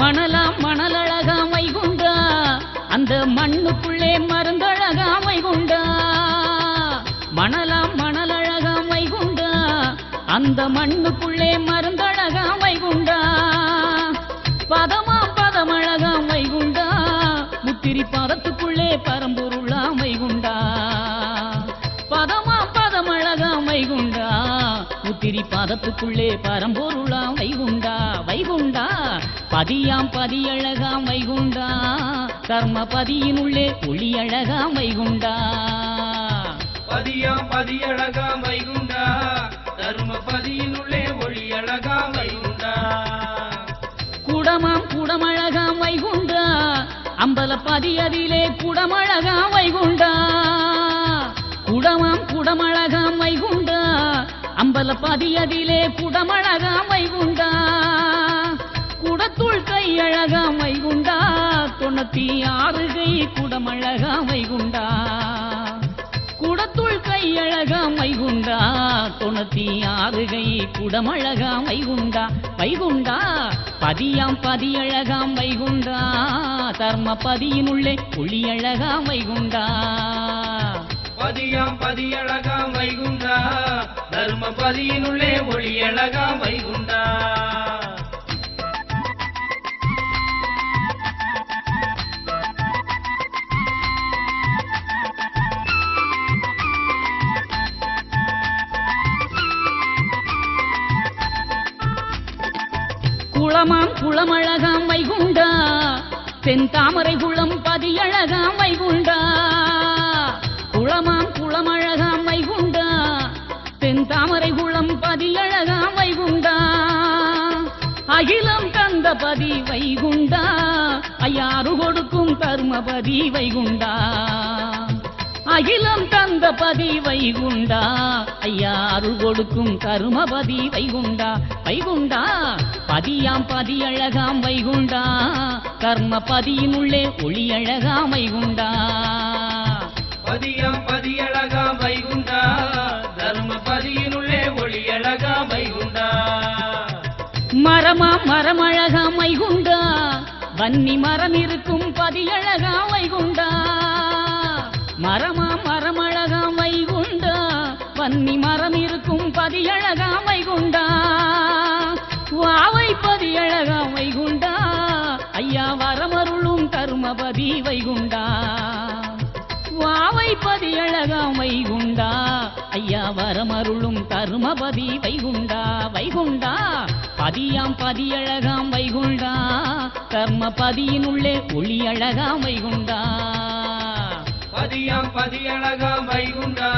மணலாம் மணலழகா வைகுண்டா அந்த மண்ணுக்குள்ளே மருந்தழகா வைகுண்டா மணலாம் மணலழகா வைகுண்டா அந்த மண்ணுக்குள்ளே மருந்தழகா வைகுண்டா பதமா பதமழகா வைகுண்டா முத்திரி பதத்துக்குள்ளே பரம்பொருளா வைகுண்டா பதமா பதமழகா வைகுண்டா முத்திரி பதத்துக்குள்ளே பரம்பொருளா வைகுண்டா வைகுண்டா? பதியாம் பதியழகா வைகுண்டா. கர்ம பதியினுள்ளே ஒளி அழகா வைகுண்டா. பதியாம் பதியழகா வைகுண்டா. தர்ம பதியினுள்ளே ஒளி அழகா வைகுண்டா. குடமாம் குடமழகா வைகுண்டா. அம்பல பதியதிலே குடமழகா வைகுண்டா. குடமாம் குடமழகா வைகுண்டா. அம்பல பதியதிலே குடமழகா வைகுண்டா. அழகாமை குண்டா தொண்ணூத்தி ஆறு கை குடமழகா குண்டா. குடத்துள் கையழகா குண்டா தொண்ணூத்தி ஆறு கை குடமழகா குண்டா. வைகுண்டா பதியாம் பதியழகாம் வைகுண்டா தர்ம பதியினுள்ளே ஒளியழகா வைகுண்டா பதியாம் பதியழகா வைகுண்டா தர்ம பதியினுள்ளே ஒளி அழகா வைகுண்டா குளமாம் குளமழகாம் வைகுண்டா. தென்தாமரை குளம் பதியழகாம் வைகுண்டா. குளமாம் குளமழகாம் வைகுண்டா. தென்தாமரை குளம் பதியழகாம் வைகுண்டா. அகிலம் தந்த பதி வைகுண்டா. ஐயாறு கொடுக்கும் தர்மபதி வைகுண்டா. அகிலம் தந்த பதி வைகுண்டா. ஐயாறு கொடுக்கும் கருமபதி வைகுண்டா. வைகுண்டா. பதியாம் பதி அழகாம் வைகுண்டா. கர்ம பதியினுள்ளே ஒளி அழகாம் வைகுண்டா. பதியாம் பதியழகா வைகுண்டா. தர்ம பதியினுள்ளே ஒளி அழகா வைகுண்டா. மரமா மரமழகாம் வைகுண்டா. வன்னி மரம் இருக்கும் பதியழகாம் வைகுண்டா. மரமா மரமழகாம் வைகுண்டா. வன்னி மரம் இருக்கும் பதியழகாம் வாய்ப்பதி அழகா வைகுண்டா. ஐயா வரமருளும் கருமபதி வைகுண்டா. வாவைப்பதி அழகா வைகுண்டா. ஐயா வரமருளும் கருமபதி வைகுண்டா. வைகுண்டா பதியாம் பதியழகாம் வைகுண்டா. கர்ம பதியினுள்ளே ஒளி அழகாம் வைகுண்டா. பதியாம் பதியழகாம் வைகுண்டா.